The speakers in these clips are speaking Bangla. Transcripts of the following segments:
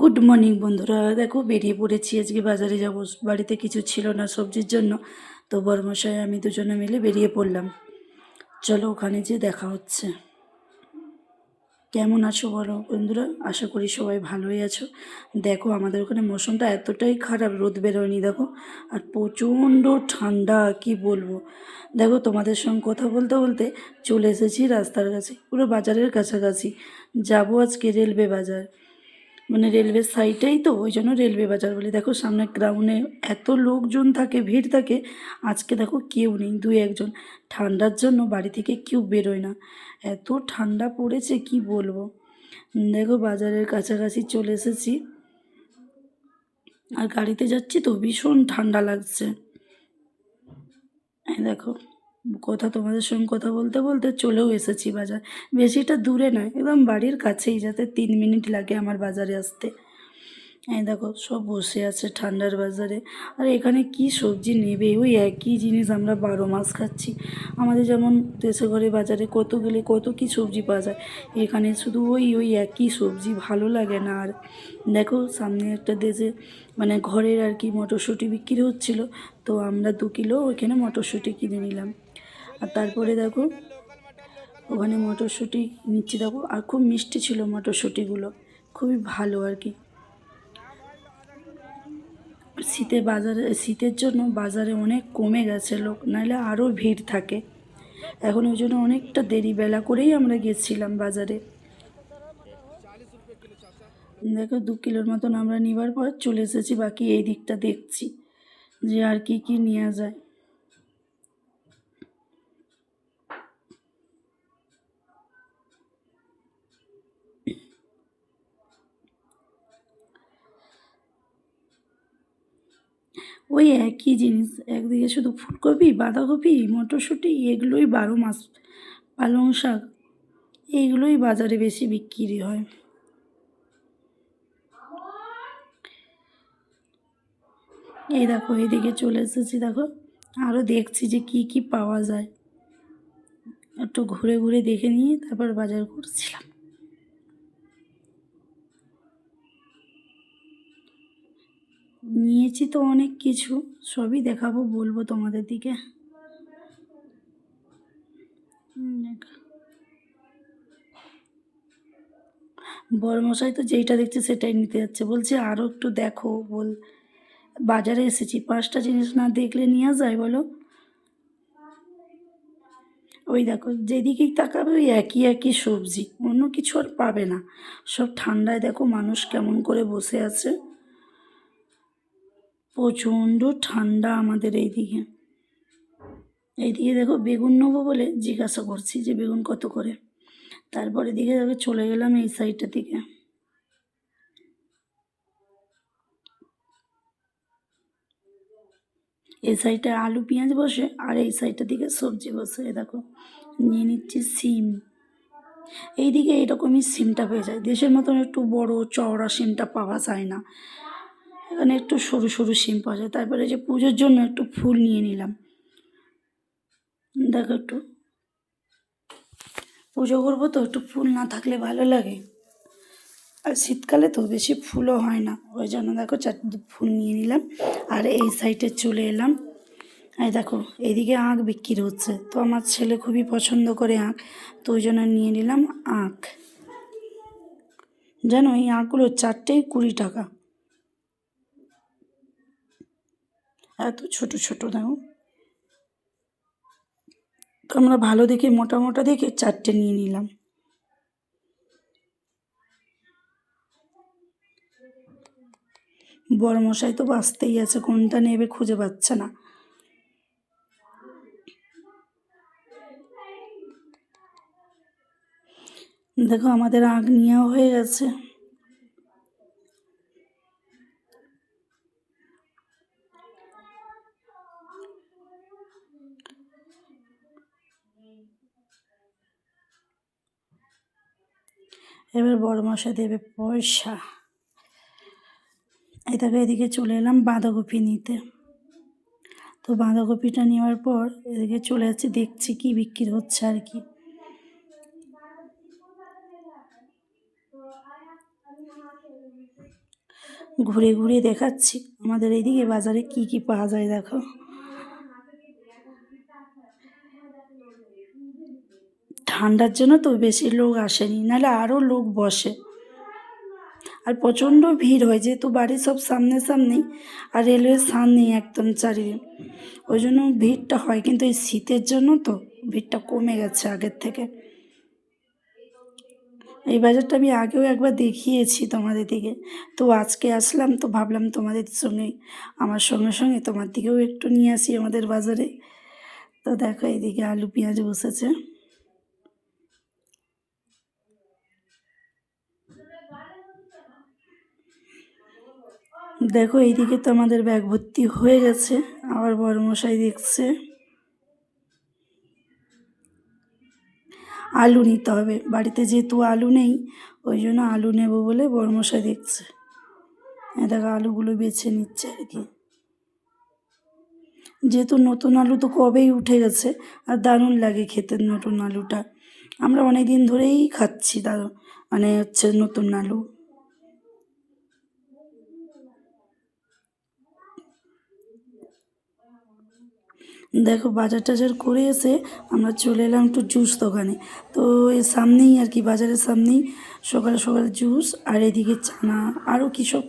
গুড মর্নিং বন্ধুরা। দেখো, বেরিয়ে পড়েছি। আজকে বাজারে যাব। বাড়িতে কিছু ছিল না সবজির জন্য। তো বর্মশাই, আমি দুজনে মিলে বেরিয়ে পড়লাম। চলো, ওখানে যে দেখা হচ্ছে। কেমন আছো বলো বন্ধুরা? আশা করি সবাই ভালোই আছো। দেখো, আমাদের ওখানে মৌসুমটা এতটাই খারাপ, রোদ বেরোয়নি, দেখো। আর প্রচণ্ড ঠান্ডা, কি বলব? দেখো, তোমাদের সঙ্গে কথা বলতে বলতে চলে এসেছি রাস্তার কাছে, পুরো বাজারের কাছাকাছি। যাব আজকে রেলওয়ে বাজার। মানে রেলওয়ের সাইডেই তো, ওই জন্য রেলওয়ে বাজার বলি। দেখো, সামনে গ্রাউন্ডে এত লোকজন থাকে, ভিড় থাকে, আজকে দেখো কেউ নেই, দুই একজন। ঠান্ডার জন্য বাড়ি থেকে কেউ বেরোয় না। এত ঠান্ডা পড়েছে, কি বলব? দেখো, বাজারের কাছাকাছি চলে এসেছি। আর গাড়িতে যাচ্ছি তো, ভীষণ ঠান্ডা লাগছে। দেখো। কথা তোমাদের সঙ্গে কথা বলতে বলতে চলেও এসেছি বাজার। বেশিটা দূরে নয়, একদম বাড়ির কাছেই, যাতে তিন মিনিট লাগে আমার বাজারে আসতে। এই দেখো, সব বসে আছে ঠান্ডার বাজারে। আর এখানে কি সবজি নেবে? ওই একই জিনিস আমরা বারো মাস খাচ্ছি। আমাদের যেমন দেশে ঘরে বাজারে কত গেলে কত কি সবজি পাওয়া যায়। এখানে শুধু ওই ওই একই সবজি, ভালো লাগে না। আর দেখো, সামনে একটা দেশে মানে ঘরের আর কি মটরশুঁটি বিক্রি হচ্ছিল, তো আমরা দু কিলো ওইখানে মটরশুঁটি কিনে নিলাম। আর তারপরে দেখো, ওখানে মটরশুঁটি নিচ্ছি দেখো, আর খুব মিষ্টি ছিল মটরশুঁটিগুলো। খুবই ভালো আর কি। শীতে বাজারে, শীতের জন্য বাজারে অনেক কমে গেছে লোক নাহলে আরও ভিড় থাকে। এখন ওই জন্য অনেকটা দেরি বেলা করেই আমরা গেছিলাম বাজারে। দেখো, দু কিলোর মতন আমরা নেবার পর চলে এসেছি, বাকি এই দিকটা দেখছি যে আর কি কি নেওয়া যায়। ওই একই জিনিস, একদিকে শুধু ফুলকপি, বাঁধাকপি, মটরশুঁটি, এগুলোই বারো মাস পালং শাক। এইগুলোই বাজারে বেশি বিক্রি হয়। এই দেখো এইদিকে চলে এসেছি, দেখো। আরও দেখছি যে কি কি পাওয়া যায়। একটু ঘুরে ঘুরে দেখে নিয়ে তারপর বাজার করছিলাম। নিয়েছি তো অনেক কিছু, সবই দেখাবো, বলব তোমাদের দিকে। বড়মশাই তো যেইটা দেখছে সেটাই নিতে যাচ্ছে। বলছে আরও একটু দেখো, বল বাজারে এসেছি। পাঁচটা জিনিস না দেখলে নিয়ে যায়, বলো? ওই দেখো, যেদিকেই তাকাবে ওই একই একই সবজি, অন্য কিছু আর পাবে না। সব ঠান্ডায় দেখো মানুষ কেমন করে বসে আছে। প্রচণ্ড ঠান্ডা আমাদের এইদিকে। এইদিকে দেখো বেগুন নেব বলে জিজ্ঞাসা করছি যে বেগুন কত করে? তারপরে দিকে দেখো চলে গেলাম এই সাইডটা থেকে এই সাইডে আলু, পেঁয়াজ বসে আর এই সাইডটা দিকে সবজি বসে। দেখো, নিয়ে নিচ্ছি সিম। এইদিকে এরকমই সিমটা পেয়ে যায়। দেশের মতন একটু বড় চওড়া সিমটা পাওয়া যায় না। এখানে একটু সরু সরু সিম পাওয়া যায়। তারপরে যে পুজোর জন্য একটু ফুল নিয়ে নিলাম। দেখো একটু। পুজো করব তো, একটু ফুল না থাকলে ভালো লাগে। আর শীতকালে তো বেশি ফুলও হয় না। ওই জন্য দেখো চারটে ফুল নিয়ে নিলাম। আর এই সাইডে চলে এলাম। এই দেখো, এদিকে আঁক বিক্রি হচ্ছে। তো আমার ছেলে খুবই পছন্দ করে আঁক তো ওই জন্য নিয়ে নিলাম আঁক জানো এই আঁকগুলো চারটেই কুড়ি টাকা। এত ছোট ছোট, দেখো। তো আমরা ভালো দেখে, মোটা মোটা দেখে চারটে নিয়ে নিলাম। বড় মশাই তো বাঁচতেই আছে, কোনটা নেবে খুঁজে পাচ্ছে না। দেখো, আমাদের আগ নেওয়া হয়ে গেছে। এবার বড় মশা দেবে পয়সা। দেখো, এদিকে চলে এলাম বাঁধাকপি নিতে। তো বাঁধাকপিটা নেওয়ার পর এদিকে চলে যাচ্ছি, দেখছি কি বিক্রি হচ্ছে আর কি। ঘুরে ঘুরে দেখাচ্ছি, আমাদের এইদিকে বাজারে কি কি পাওয়া যায় দেখো। ঠান্ডার জন্য তো বেশি লোক আসেনি, নাহলে আরও লোক বসে। আর প্রচণ্ড ভিড় হয়, যেহেতু বাড়ির সব সামনে সামনেই আর রেলওয়ের সামনেই একদম চারিদিকে। ওই জন্য ভিড়টা হয়, কিন্তু এই শীতের জন্য তো ভিড়টা কমে গেছে আগের থেকে। এই বাজারটা আমি আগেও একবার দেখিয়েছি তোমাদের দিকে। তো আজকে আসলাম, তো ভাবলাম তোমাদের সঙ্গে, আমার সঙ্গে সঙ্গে তোমার দিকেও একটু নিয়ে আসি আমাদের বাজারে। তো দেখো এইদিকে আলু পেঁয়াজ বসেছে। দেখো, এইদিকে তো আমাদের ব্যাগ ভর্তি হয়ে গেছে। আবার বড় মশাই দেখছে। আলু নিতে হবে। বাড়িতে যেহেতু আলু নেই, ওই জন্য আলু নেব বলে বড়মশাই দেখছে। দেখো, আলুগুলো বেছে নিচ্ছে আর কি। যেহেতু নতুন আলু তো কবেই উঠে গেছে, আর দারুণ লাগে খেতে নতুন আলুটা। আমরা অনেক দিন ধরেই খাচ্ছি দারুণ। মানে হচ্ছে নতুন আলু। দেখো বাজার টাজার করে এসে আমরা চলে এলাম একটু জুস দোকানে। তো এর সামনেই আর কি, বাজারের সামনেই সকালে সকালে জুস আর এদিকে চানা আরও কী সব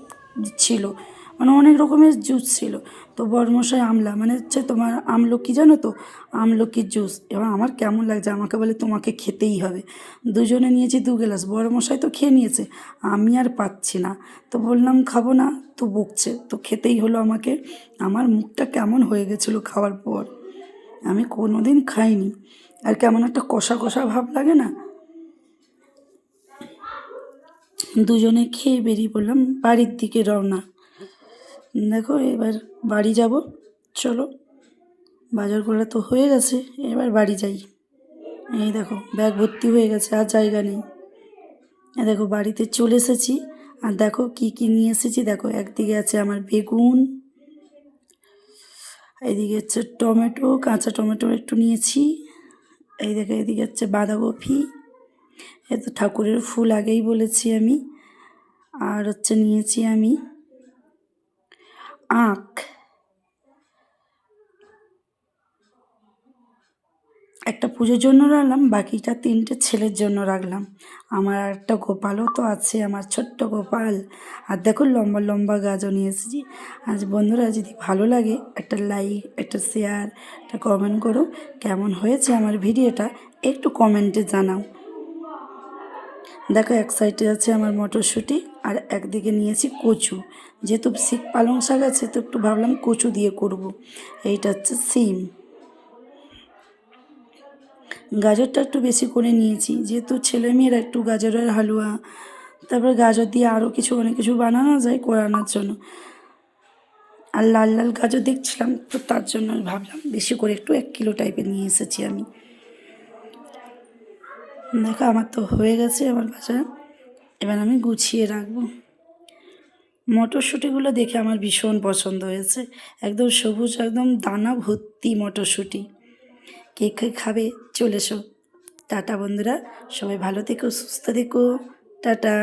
ছিল। মানে অনেক রকমের জুস ছিল। তো বরমশাই আমলা মানে হচ্ছে তোমার আমলকি জানো তো? আমলকির জুস। এবার আমার কেমন লাগছে, আমাকে বলে তোমাকে খেতেই হবে। দুজনে নিয়েছি দু গ্লাস বড়মশাই তো খেয়ে নিয়েছে, আমি আর পাচ্ছি না। তো বললাম, খাব না, তো বকছে। তো খেতেই হলো আমাকে। আমার মুখটা কেমন হয়ে গেছিল খাওয়ার পর। আমি কোনো দিন খাইনি। আর কেমন একটা কষা কষা ভাব লাগে না? দুজনে খেয়ে বেরিয়ে পড়লাম বাড়ির দিকে রওনা। দেখো, এবার বাড়ি যাব। চলো, বাজার করা তো হয়ে গেছে, এবার বাড়ি যাই। এই দেখো, ব্যাগ ভর্তি হয়ে গেছে, আর জায়গা নেই। দেখো, বাড়িতে চলে এসেছি। আর দেখো, কি কি নিয়ে এসেছি। দেখো, একদিকে আছে আমার বেগুন এইদিকে হচ্ছে টমেটো, কাঁচা টমেটো একটু নিয়েছি। এই দেখে, এদিকে হচ্ছে বাঁধাকপি। এ তো ঠাকুরের ফুল আগেই বলেছি আমি। আর হচ্ছে নিয়েছি আমি আখ। একটা পুজোর জন্য রাখলাম, বাকিটা তিনটে ছেলের জন্য রাখলাম। আমার একটা গোপালও তো আছে, আমার ছোট্ট গোপাল। আর দেখো লম্বা লম্বা গাছও নিয়ে এসেছি। আজ বন্ধুরা, যদি ভালো লাগে একটা লাইক, একটা শেয়ার, একটা কমেন্ট করো। কেমন হয়েছে আমার ভিডিওটা একটু কমেন্টে জানাও। দেখো, এক সাইডে আছে আমার মটরশুঁটি আর একদিকে নিয়েছি কচু। যেহেতু শিখ পালং শাক আছে, তো একটু ভাবলাম কচু দিয়ে করব। এইটা হচ্ছে সিম। গাজরটা একটু বেশি করে নিয়েছি, যেহেতু ছেলেমেয়েরা একটু গাজরের হালুয়া, তারপর গাজর দিয়ে আরও কিছু, অনেক কিছু বানানো যায় করানোর জন্য। আর লাল লাল গাজর দেখছিলাম তো, তার জন্য ভাবলাম বেশি করে একটু এক কিলো টাইপের নিয়ে এসেছি আমি। দেখো, আমার তো হয়ে গেছে আমার বাজার এবার আমি গুছিয়ে রাখব। মটরশুঁটিগুলো দেখে আমার ভীষণ পছন্দ হয়েছে। একদম সবুজ, একদম দানা ভর্তি মটরশুঁটি। কে কে খাবে চলে টাটা বন্ধুরা সবাই ভালো থেকো সুস্থ থেকো। টাটা।